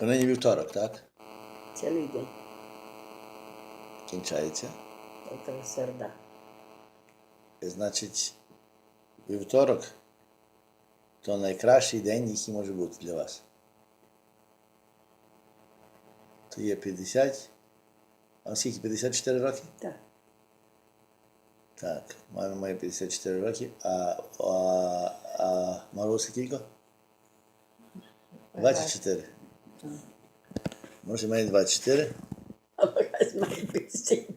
То нині вівторок, так? Цілий день. Кінчається. Завтра середа. Значить, вівторок то найкращий день, який може бути для вас. То є 50. А скільки? 54 роки? Так. Так, мама має 54 роки, а, а, а Маруся кілько? 24. Може має 24, А якась має пісні.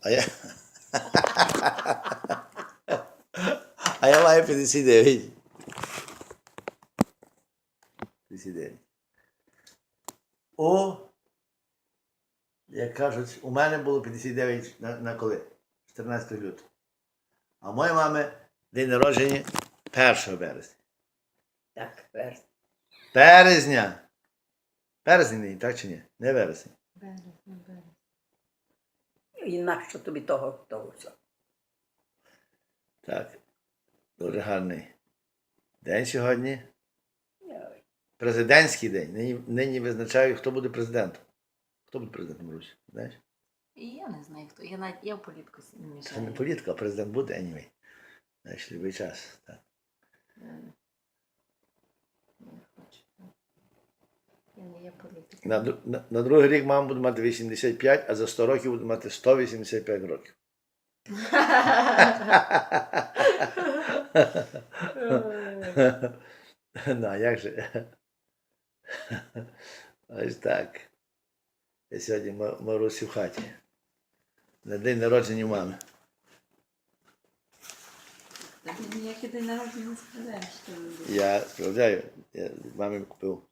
а я. А я маю 59. 59. О, як кажуть, у мене було 59 на, на коли? 14 лютого. А моєї мами день народження 1 березня. Так, верно. Березня. Березень день, так чи ні? Не вересень. І нащо тобі того, того все? Так. Дуже гарний день сьогодні. Президентський день. Нині, нині визначаю, хто буде президентом. Хто буде президентом Русі? Знаєш? І я не знаю хто. Я навіть я в політику не Це не політика, а президент буде anyway. Знаєш, любий час. Так. Я не- не хочу. Я не є. На, на, на другий рік мама буде мати 85, а за 100 років буде мати 185 років. Ну, а як же? Ось так. Я сьогодні Ма- Марусі в хаті. На день народження мами. Та ти ніякий день народження не справляєш. Я справляю, я мамі купив.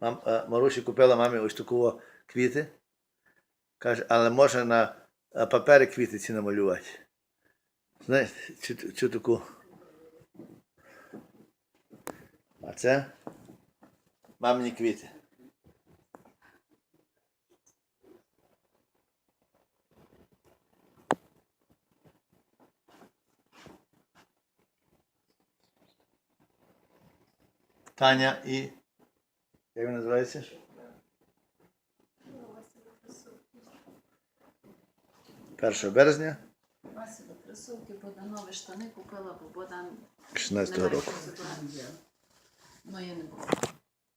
Мам, а, купила мамі ось таку квіти. Каже, але можна на папері квіти ці намалювати. Знаєш, цю, цю таку. А це мамині квіти. Таня і. Як він називається? Першого березня Василю, кросовки, Богданові штани купила, бо Богдан 16 не має року. Ну, я не буду.